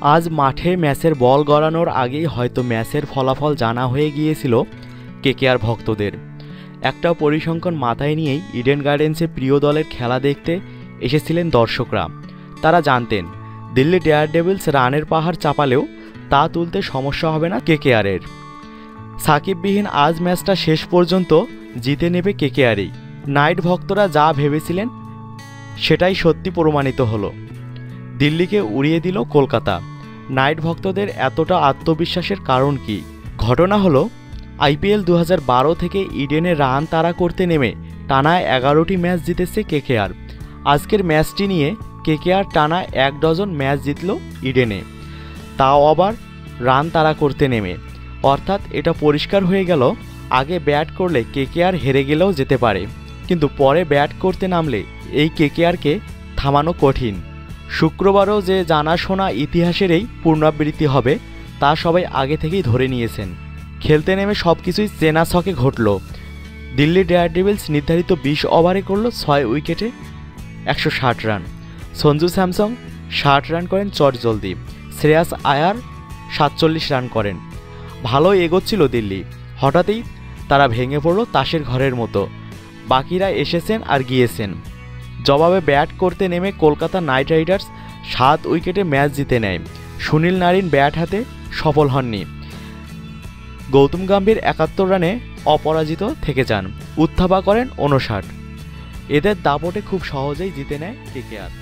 আজ মাঠে ম্যাচের বল গড়ানোর আগেই হয়তো ম্যাচের ফলাফল জানা হয়ে গিয়েছিল কেকেআর ভক্তদের। একটা পরিসংখ্যান মাথায় নিয়েই ইডেন গার্ডেন্সে প্রিয় দলের খেলা দেখতে এসেছিলেন দর্শকরা। তারা জানতেন, দিল্লি ডেয়ার ডেভিলস রানের পাহাড় চাপালেও তা তুলতে সমস্যা হবে না কেকেআরের। সাকিববিহীন আজ ম্যাচটা শেষ পর্যন্ত জিতে নেবে কেকেআরই। নাইট ভক্তরা যা ভেবেছিলেন সেটাই সত্যি প্রমাণিত হলো। দিল্লিকে উড়িয়ে দিল কলকাতা। নাইট ভক্তদের এতটা আত্মবিশ্বাসের কারণ কি? ঘটনা হলো, আইপিএল দু হাজার বারো থেকে ইডেনে রান তাড়া করতে নেমে টানা এগারোটি ম্যাচ জিতেছে কেকেআর। আজকের ম্যাচটি নিয়ে কেকেআর টানা এক ডজন ম্যাচ জিতল ইডেনে। তাও আবার রান তাড়া করতে নেমে। অর্থাৎ এটা পরিষ্কার হয়ে গেল, আগে ব্যাট করলে কেকেআর হেরে গেলেও যেতে পারে। কিন্তু পরে ব্যাট করতে নামলে এই কেকেআরকে থামানো কঠিন। শুক্রবারও যে জানাশোনা ইতিহাসের এই পুনরাবৃত্তি হবে, তা সবাই আগে থেকেই ধরে নিয়েছেন। খেলতে নেমে সব কিছুই চেনা ছকে ঘটল। দিল্লি ডেয়ার ডেভিলস নির্ধারিত বিশ ওভারে করল ছয় উইকেটে একশো ষাট রান। সঞ্জু স্যামসং ষাট রান করেন চট জলদি। শ্রেয়াস আয়ার সাতচল্লিশ রান করেন। ভালো এগোচ্ছিল দিল্লি। হঠাৎই তারা ভেঙে পড়ল তাসের ঘরের মতো। বাকিরা এসেছেন আর গিয়েছেন। জবাবে ব্যাট করতে নেমে কলকাতা নাইট রাইডার্স সাত উইকেটে ম্যাচ জিতে নেয়। সুনীল নারিন ব্যাট হাতে সফল হননি। গৌতম গাম্ভীর একাত্তর রানে অপরাজিত থেকে যান। উত্থাপা করেন উনষাট এদের দাপটে খুব সহজেই জিতে নেয় কেকেআর